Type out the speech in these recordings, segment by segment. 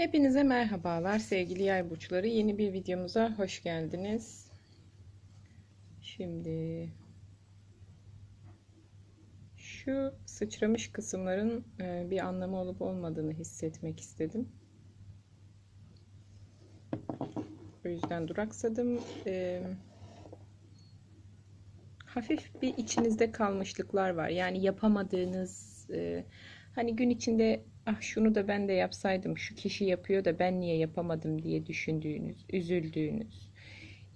Hepinize merhabalar sevgili yay burçları. Yeni bir videomuza hoş geldiniz. Şimdi şu sıçramış kısımların e, bir anlamı olup olmadığını hissetmek istedim. O yüzden duraksadım. E, hafif bir içinizde kalmışlıklar var. Yani yapamadığınız e, hani gün içinde ah şunu da ben de yapsaydım şu kişi yapıyor da ben niye yapamadım diye düşündüğünüz, üzüldüğünüz.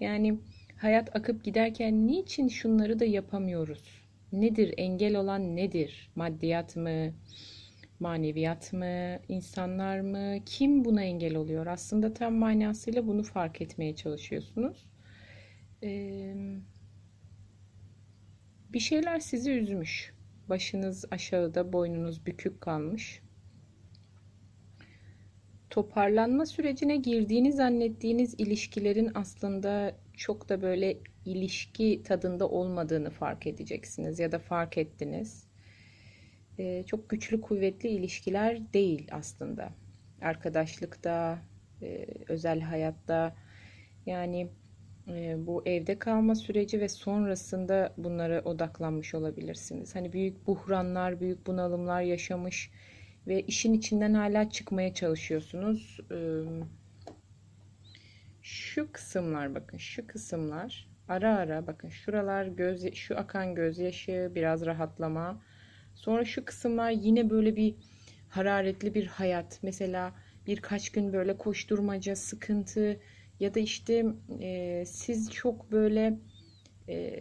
Yani hayat akıp giderken niçin şunları da yapamıyoruz? Nedir engel olan nedir? Maddiyat mı? Maneviyat mı? insanlar mı? Kim buna engel oluyor? Aslında tam manasıyla bunu fark etmeye çalışıyorsunuz. Ee, bir şeyler sizi üzmüş. Başınız aşağıda, boynunuz bükük kalmış toparlanma sürecine girdiğini zannettiğiniz ilişkilerin aslında çok da böyle ilişki tadında olmadığını fark edeceksiniz ya da fark ettiniz. Ee, çok güçlü kuvvetli ilişkiler değil aslında. Arkadaşlıkta, e, özel hayatta yani bu evde kalma süreci ve sonrasında bunlara odaklanmış olabilirsiniz. Hani büyük buhranlar, büyük bunalımlar yaşamış ve işin içinden hala çıkmaya çalışıyorsunuz. Şu kısımlar bakın şu kısımlar ara ara bakın şuralar göz şu akan gözyaşı biraz rahatlama. Sonra şu kısımlar yine böyle bir hararetli bir hayat. Mesela birkaç gün böyle koşturmaca, sıkıntı ya da işte e, siz çok böyle e,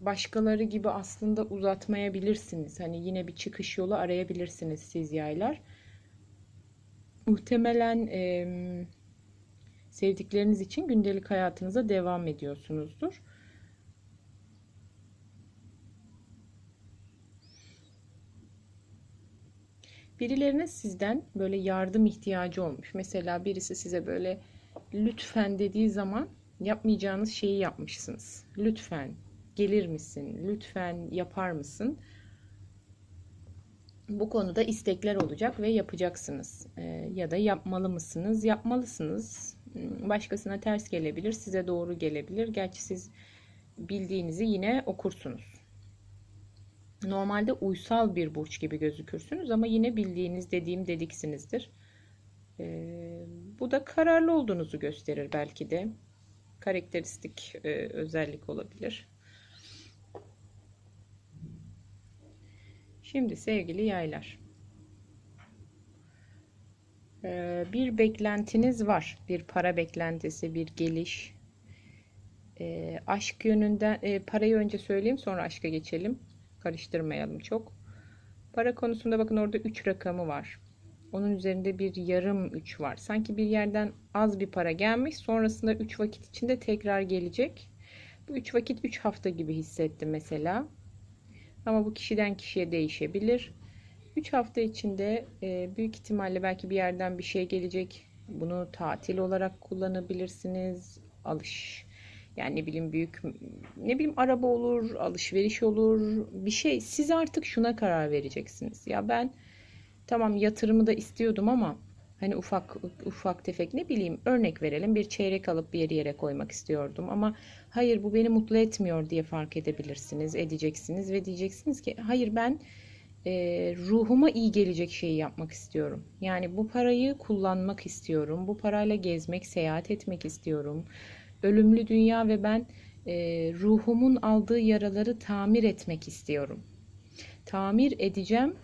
başkaları gibi aslında uzatmayabilirsiniz. Hani yine bir çıkış yolu arayabilirsiniz siz yaylar. Muhtemelen e, sevdikleriniz için gündelik hayatınıza devam ediyorsunuzdur. Birilerine sizden böyle yardım ihtiyacı olmuş. Mesela birisi size böyle lütfen dediği zaman yapmayacağınız şeyi yapmışsınız. Lütfen gelir misin? Lütfen yapar mısın? Bu konuda istekler olacak ve yapacaksınız. E, ya da yapmalı mısınız? Yapmalısınız. Başkasına ters gelebilir, size doğru gelebilir. Gerçi siz bildiğinizi yine okursunuz. Normalde uysal bir burç gibi gözükürsünüz ama yine bildiğiniz dediğim dediksinizdir. Ee, bu da kararlı olduğunuzu gösterir belki de. Karakteristik e, özellik olabilir. Şimdi sevgili yaylar. Ee, bir beklentiniz var. Bir para beklentisi, bir geliş. Ee, aşk yönünden, e, parayı önce söyleyeyim sonra aşka geçelim. Karıştırmayalım çok. Para konusunda bakın orada 3 rakamı var. Onun üzerinde bir yarım 3 var. Sanki bir yerden az bir para gelmiş. Sonrasında 3 vakit içinde tekrar gelecek. Bu 3 vakit 3 hafta gibi hissettim mesela. Ama bu kişiden kişiye değişebilir. 3 hafta içinde e, büyük ihtimalle belki bir yerden bir şey gelecek. Bunu tatil olarak kullanabilirsiniz. Alış yani ne bileyim büyük ne bileyim araba olur, alışveriş olur, bir şey. Siz artık şuna karar vereceksiniz. Ya ben tamam yatırımı da istiyordum ama Hani ufak ufak tefek ne bileyim örnek verelim bir çeyrek alıp bir yere koymak istiyordum ama hayır bu beni mutlu etmiyor diye fark edebilirsiniz, edeceksiniz ve diyeceksiniz ki hayır ben e, ruhuma iyi gelecek şeyi yapmak istiyorum. Yani bu parayı kullanmak istiyorum. Bu parayla gezmek, seyahat etmek istiyorum. Ölümlü dünya ve ben e, ruhumun aldığı yaraları tamir etmek istiyorum. Tamir edeceğim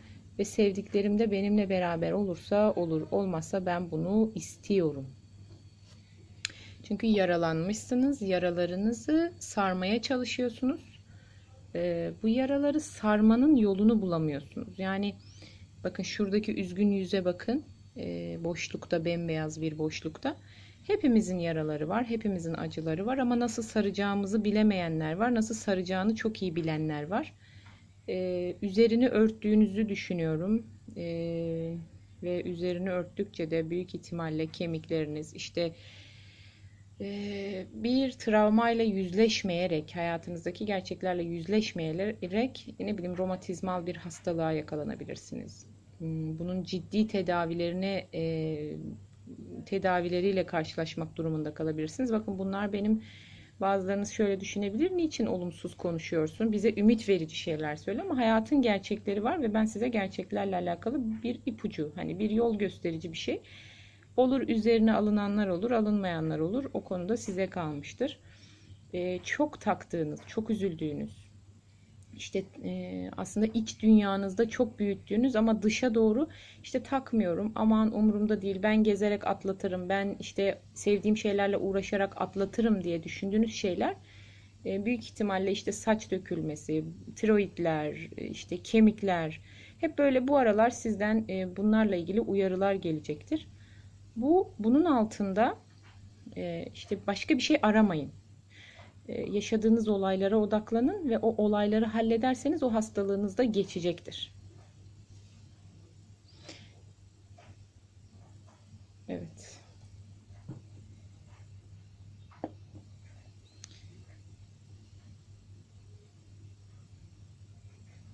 ve sevdiklerim de benimle beraber olursa olur, olmazsa ben bunu istiyorum. Çünkü yaralanmışsınız, yaralarınızı sarmaya çalışıyorsunuz. Ee, bu yaraları sarmanın yolunu bulamıyorsunuz. Yani bakın şuradaki üzgün yüze bakın. Ee, boşlukta, bembeyaz bir boşlukta. Hepimizin yaraları var, hepimizin acıları var ama nasıl saracağımızı bilemeyenler var, nasıl saracağını çok iyi bilenler var e, üzerini örttüğünüzü düşünüyorum. E, ve üzerini örttükçe de büyük ihtimalle kemikleriniz işte e, bir travmayla yüzleşmeyerek hayatınızdaki gerçeklerle yüzleşmeyerek ne bileyim romatizmal bir hastalığa yakalanabilirsiniz. Hmm, bunun ciddi tedavilerine e, tedavileriyle karşılaşmak durumunda kalabilirsiniz. Bakın bunlar benim bazılarınız şöyle düşünebilir. Niçin olumsuz konuşuyorsun? Bize ümit verici şeyler söyle ama hayatın gerçekleri var ve ben size gerçeklerle alakalı bir ipucu, hani bir yol gösterici bir şey. Olur üzerine alınanlar olur, alınmayanlar olur. O konuda size kalmıştır. Ee, çok taktığınız, çok üzüldüğünüz, işte e, aslında iç dünyanızda çok büyüttüğünüz ama dışa doğru işte takmıyorum aman umurumda değil ben gezerek atlatırım ben işte sevdiğim şeylerle uğraşarak atlatırım diye düşündüğünüz şeyler e, büyük ihtimalle işte saç dökülmesi, tiroidler, işte kemikler hep böyle bu aralar sizden e, bunlarla ilgili uyarılar gelecektir. Bu bunun altında e, işte başka bir şey aramayın. E, yaşadığınız olaylara odaklanın ve o olayları hallederseniz o hastalığınız da geçecektir. Evet.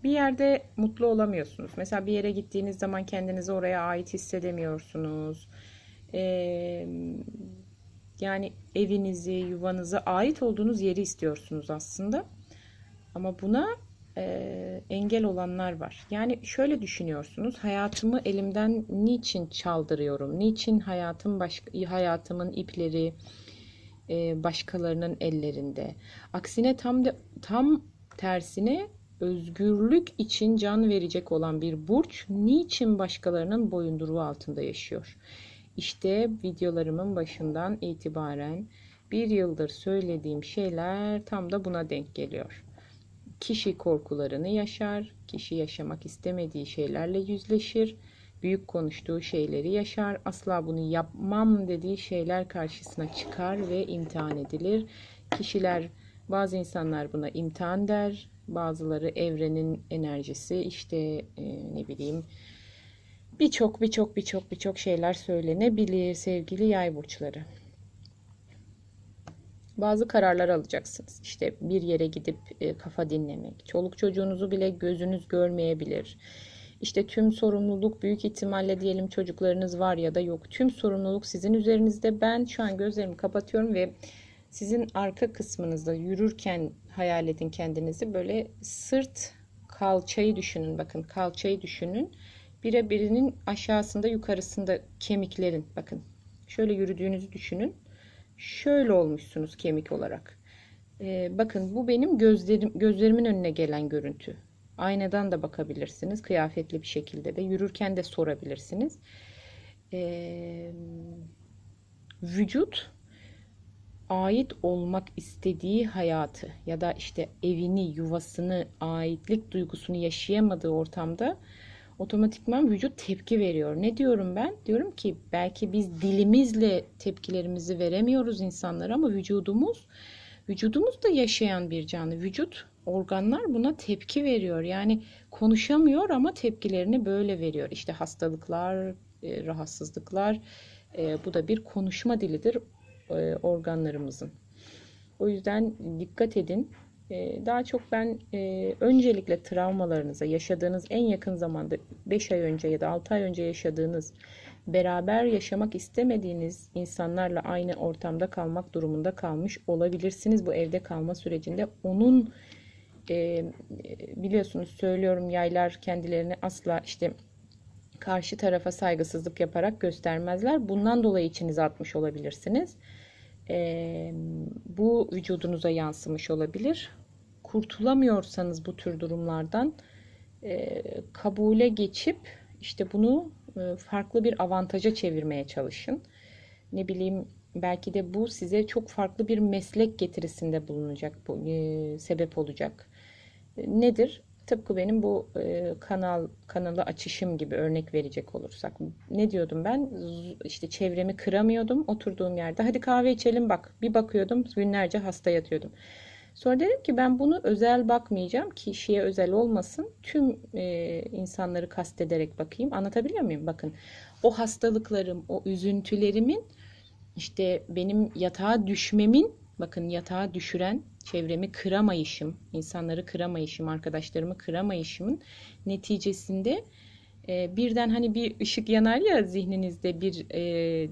Bir yerde mutlu olamıyorsunuz. Mesela bir yere gittiğiniz zaman kendinizi oraya ait hissedemiyorsunuz. Ee, yani evinizi, yuvanızı, ait olduğunuz yeri istiyorsunuz aslında. Ama buna e, engel olanlar var. Yani şöyle düşünüyorsunuz. Hayatımı elimden niçin çaldırıyorum? Niçin hayatım başka, hayatımın ipleri e, başkalarının ellerinde? Aksine tam de tam tersine özgürlük için can verecek olan bir burç niçin başkalarının boyunduruğu altında yaşıyor? İşte videolarımın başından itibaren bir yıldır söylediğim şeyler tam da buna denk geliyor. Kişi korkularını yaşar, kişi yaşamak istemediği şeylerle yüzleşir, büyük konuştuğu şeyleri yaşar, asla bunu yapmam dediği şeyler karşısına çıkar ve imtihan edilir. Kişiler, bazı insanlar buna imtihan der, bazıları evrenin enerjisi, işte e, ne bileyim birçok birçok birçok birçok şeyler söylenebilir sevgili yay burçları. Bazı kararlar alacaksınız. İşte bir yere gidip e, kafa dinlemek. Çoluk çocuğunuzu bile gözünüz görmeyebilir. İşte tüm sorumluluk büyük ihtimalle diyelim çocuklarınız var ya da yok. Tüm sorumluluk sizin üzerinizde. Ben şu an gözlerimi kapatıyorum ve sizin arka kısmınızda yürürken hayal edin kendinizi. Böyle sırt kalçayı düşünün. Bakın kalçayı düşünün bire birinin aşağısında yukarısında kemiklerin bakın şöyle yürüdüğünüzü düşünün. Şöyle olmuşsunuz kemik olarak. Ee, bakın bu benim gözlerim gözlerimin önüne gelen görüntü. Aynadan da bakabilirsiniz kıyafetli bir şekilde de. Yürürken de sorabilirsiniz. Ee, vücut ait olmak istediği hayatı ya da işte evini, yuvasını, aitlik duygusunu yaşayamadığı ortamda otomatikman vücut tepki veriyor. Ne diyorum ben? Diyorum ki belki biz dilimizle tepkilerimizi veremiyoruz insanlara ama vücudumuz vücudumuz da yaşayan bir canlı. Vücut organlar buna tepki veriyor. Yani konuşamıyor ama tepkilerini böyle veriyor. İşte hastalıklar, e, rahatsızlıklar e, bu da bir konuşma dilidir e, organlarımızın. O yüzden dikkat edin. Ee, daha çok ben e, öncelikle travmalarınıza yaşadığınız en yakın zamanda 5 ay önce ya da 6 ay önce yaşadığınız beraber yaşamak istemediğiniz insanlarla aynı ortamda kalmak durumunda kalmış olabilirsiniz bu evde kalma sürecinde. Onun e, biliyorsunuz söylüyorum yaylar kendilerini asla işte karşı tarafa saygısızlık yaparak göstermezler. Bundan dolayı içinize atmış olabilirsiniz. E, bu vücudunuza yansımış olabilir kurtulamıyorsanız bu tür durumlardan e, kabule geçip işte bunu e, farklı bir avantaja çevirmeye çalışın. Ne bileyim belki de bu size çok farklı bir meslek getirisinde bulunacak, bu, e, sebep olacak. Nedir? Tıpkı benim bu e, kanal kanalı açışım gibi örnek verecek olursak. Ne diyordum ben? İşte çevremi kıramıyordum oturduğum yerde. Hadi kahve içelim bak. Bir bakıyordum günlerce hasta yatıyordum. Sonra dedim ki ben bunu özel bakmayacağım. Kişiye özel olmasın. Tüm e, insanları kastederek bakayım. Anlatabiliyor muyum? Bakın o hastalıklarım, o üzüntülerimin işte benim yatağa düşmemin bakın yatağa düşüren çevremi kıramayışım, insanları kıramayışım, arkadaşlarımı kıramayışımın neticesinde e, birden hani bir ışık yanar ya zihninizde bir e,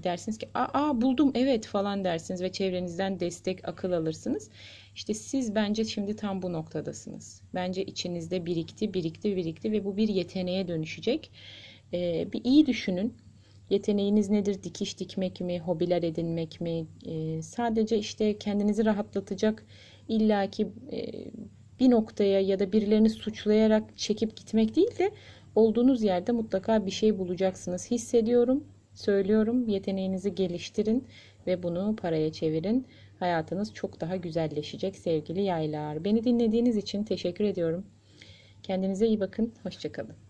dersiniz ki aa, buldum evet falan dersiniz ve çevrenizden destek akıl alırsınız. İşte siz bence şimdi tam bu noktadasınız. Bence içinizde birikti, birikti, birikti ve bu bir yeteneğe dönüşecek. E, bir iyi düşünün. Yeteneğiniz nedir? Dikiş dikmek mi, hobiler edinmek mi? E, sadece işte kendinizi rahatlatacak illaki e, bir noktaya ya da birilerini suçlayarak çekip gitmek değil de olduğunuz yerde mutlaka bir şey bulacaksınız. Hissediyorum, söylüyorum. Yeteneğinizi geliştirin ve bunu paraya çevirin. Hayatınız çok daha güzelleşecek sevgili yaylar. Beni dinlediğiniz için teşekkür ediyorum. Kendinize iyi bakın. Hoşçakalın.